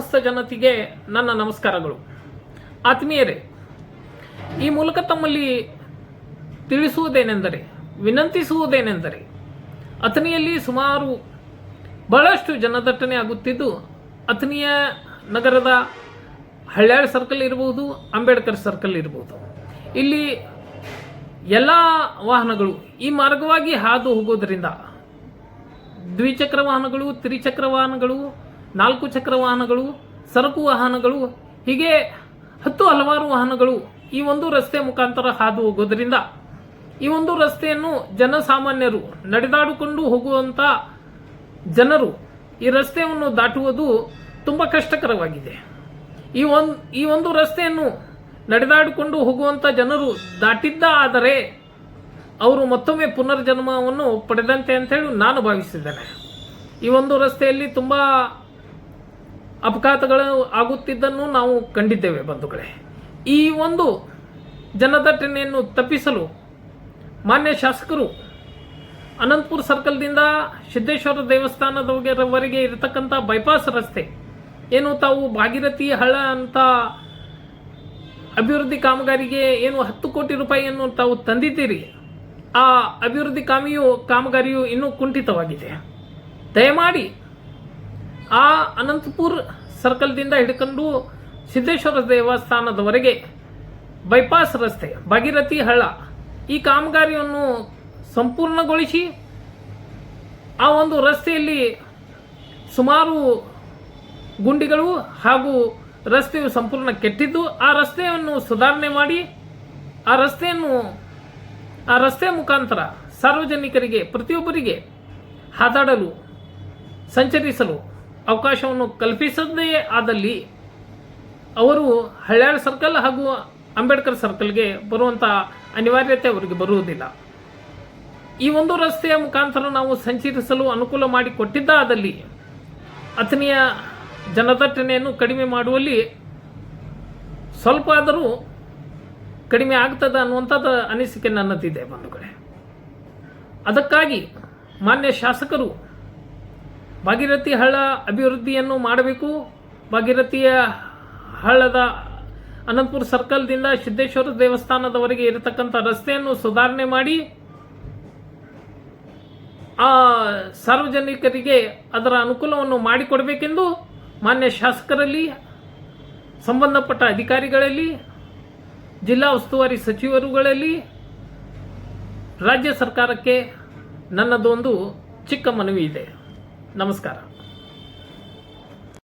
ಜನತೆಗೆ ನನ್ನ ನಮಸ್ಕಾರಗಳು. ಆತ್ಮೀಯರೇ, ಈ ಮೂಲಕ ತಮ್ಮಲ್ಲಿ ತಿಳಿಸುವುದೇನೆಂದರೆ, ವಿನಂತಿಸುವುದೇನೆಂದರೆ, ಅಥಣಿಯಲ್ಲಿ ಸುಮಾರು ಬಹಳಷ್ಟು ಜನದಟ್ಟಣೆ ಆಗುತ್ತಿದ್ದು, ಅಥಣಿಯ ನಗರದ ಹಳ್ಯಾಳ್ ಸರ್ಕಲ್ ಇರಬಹುದು ಅಂಬೇಡ್ಕರ್ ಸರ್ಕಲ್ ಇರಬಹುದು ಇಲ್ಲಿ ಎಲ್ಲ ವಾಹನಗಳು ಈ ಮಾರ್ಗವಾಗಿ ಹಾದು ಹೋಗೋದರಿಂದ ದ್ವಿಚಕ್ರ ವಾಹನಗಳು, ತ್ರಿಚಕ್ರ ವಾಹನಗಳು ನಾಲ್ಕು ಚಕ್ರ ವಾಹನಗಳು ಸರಕು ವಾಹನಗಳು, ಹೀಗೆ ಹತ್ತು ಹಲವಾರು ವಾಹನಗಳು ಈ ಒಂದು ರಸ್ತೆ ಮುಖಾಂತರ ಹಾದು ಹೋಗೋದರಿಂದ ಈ ಒಂದು ರಸ್ತೆಯನ್ನು ಜನಸಾಮಾನ್ಯರು ನಡೆದಾಡಿಕೊಂಡು ಹೋಗುವಂಥ ಜನರು ಈ ರಸ್ತೆಯನ್ನು ದಾಟುವುದು ತುಂಬ ಕಷ್ಟಕರವಾಗಿದೆ. ಈ ಒಂದು ಈ ಒಂದು ರಸ್ತೆಯನ್ನು ನಡೆದಾಡಿಕೊಂಡು ಹೋಗುವಂಥ ಜನರು ದಾಟಿದ್ದ ಆದರೆ ಅವರು ಮತ್ತೊಮ್ಮೆ ಪುನರ್ಜನ್ಮವನ್ನು ಪಡೆದಂತೆ ಅಂತೇಳಿ ನಾನು ಭಾವಿಸಿದ್ದೇನೆ. ಈ ಒಂದು ರಸ್ತೆಯಲ್ಲಿ ತುಂಬ ಅಪಘಾತಗಳು ಆಗುತ್ತಿದ್ದನ್ನು ನಾವು ಕಂಡಿದ್ದೇವೆ ಬಂಧುಗಳೇ. ಈ ಒಂದು ಜನದಟ್ಟಣೆಯನ್ನು ತಪ್ಪಿಸಲು ಮಾನ್ಯ ಶಾಸಕರು ಅನಂತಪುರ ಸರ್ಕಲ್ದಿಂದ ಸಿದ್ದೇಶ್ವರ ದೇವಸ್ಥಾನದವರೆಗೆ ಇರತಕ್ಕಂಥ ಬೈಪಾಸ್ ರಸ್ತೆ ಏನು ತಾವು ಭಾಗೀರಥಿ ಹಳ್ಳ ಅಂತ ಅಭಿವೃದ್ಧಿ ಕಾಮಗಾರಿಗೆ ಏನು ಹತ್ತು ಕೋಟಿ ರೂಪಾಯಿಯನ್ನು ತಾವು ತಂದಿದ್ದೀರಿ, ಆ ಅಭಿವೃದ್ಧಿ ಕಾಮಿಯು ಕಾಮಗಾರಿಯು ಇನ್ನೂ ಕುಂಠಿತವಾಗಿದೆ. ದಯಮಾಡಿ ಆ ಅನಂತಪುರ್ ಸರ್ಕಲ್ದಿಂದ ಹಿಡ್ಕೊಂಡು ಸಿದ್ದೇಶ್ವರ ದೇವಸ್ಥಾನದವರೆಗೆ ಬೈಪಾಸ್ ರಸ್ತೆ, ಭಾಗೀರಥಿ ಹಳ್ಳ ಈ ಕಾಮಗಾರಿಯನ್ನು ಸಂಪೂರ್ಣಗೊಳಿಸಿ ಆ ಒಂದು ರಸ್ತೆಯಲ್ಲಿ ಸುಮಾರು ಗುಂಡಿಗಳು ಹಾಗೂ ರಸ್ತೆಯು ಸಂಪೂರ್ಣ ಕೆಟ್ಟಿದ್ದು, ಆ ರಸ್ತೆಯನ್ನು ಸುಧಾರಣೆ ಮಾಡಿ, ಆ ರಸ್ತೆಯನ್ನು, ಆ ರಸ್ತೆ ಮುಖಾಂತರ ಸಾರ್ವಜನಿಕರಿಗೆ, ಪ್ರತಿಯೊಬ್ಬರಿಗೆ ಹಾದಾಡಲು, ಸಂಚರಿಸಲು ಅವಕಾಶವನ್ನು ಕಲ್ಪಿಸದೇ ಆದಲ್ಲಿ ಅವರು ಹಳ್ಯಾಳ್ ಸರ್ಕಲ್ ಹಾಗೂ ಅಂಬೇಡ್ಕರ್ ಸರ್ಕಲ್ಗೆ ಬರುವಂಥ ಅನಿವಾರ್ಯತೆ ಅವರಿಗೆ ಬರುವುದಿಲ್ಲ. ಈ ಒಂದು ರಸ್ತೆಯ ಮುಖಾಂತರ ನಾವು ಸಂಚರಿಸಲು ಅನುಕೂಲ ಮಾಡಿಕೊಟ್ಟಿದ್ದಾದಲ್ಲಿ ಅಥಣಿಯ ಜನದಟ್ಟಣೆಯನ್ನು ಕಡಿಮೆ ಮಾಡುವಲ್ಲಿ ಸ್ವಲ್ಪ ಆದರೂ ಕಡಿಮೆ ಆಗ್ತದ ಅನ್ನುವಂಥದ್ದು ಅನಿಸಿಕೆ ನನ್ನದಿದೆ ಬಂಧುಗಳೇ. ಅದಕ್ಕಾಗಿ ಮಾನ್ಯ ಶಾಸಕರು ಭಾಗೀರಥಿ ಹಳ್ಳ ಅಭಿವೃದ್ಧಿಯನ್ನು ಮಾಡಬೇಕು. ಭಾಗೀರಥಿಯ ಹಳ್ಳದ ಅನಂತಪುರ ಸರ್ಕಲ್ದಿಂದ ಸಿದ್ದೇಶ್ವರ ದೇವಸ್ಥಾನದವರೆಗೆ ಇರತಕ್ಕಂಥ ರಸ್ತೆಯನ್ನು ಸುಧಾರಣೆ ಮಾಡಿ, ಆ ಸಾರ್ವಜನಿಕರಿಗೆ ಅದರ ಅನುಕೂಲವನ್ನು ಮಾಡಿಕೊಡಬೇಕೆಂದು ಮಾನ್ಯ ಶಾಸಕರಲ್ಲಿ, ಸಂಬಂಧಪಟ್ಟ ಅಧಿಕಾರಿಗಳಲ್ಲಿ, ಜಿಲ್ಲಾ ಉಸ್ತುವಾರಿ ಸಚಿವರುಗಳಲ್ಲಿ, ರಾಜ್ಯ ಸರ್ಕಾರಕ್ಕೆ ನನ್ನದೊಂದು ಚಿಕ್ಕ ಮನವಿ ಇದೆ. നമസ്കാരം.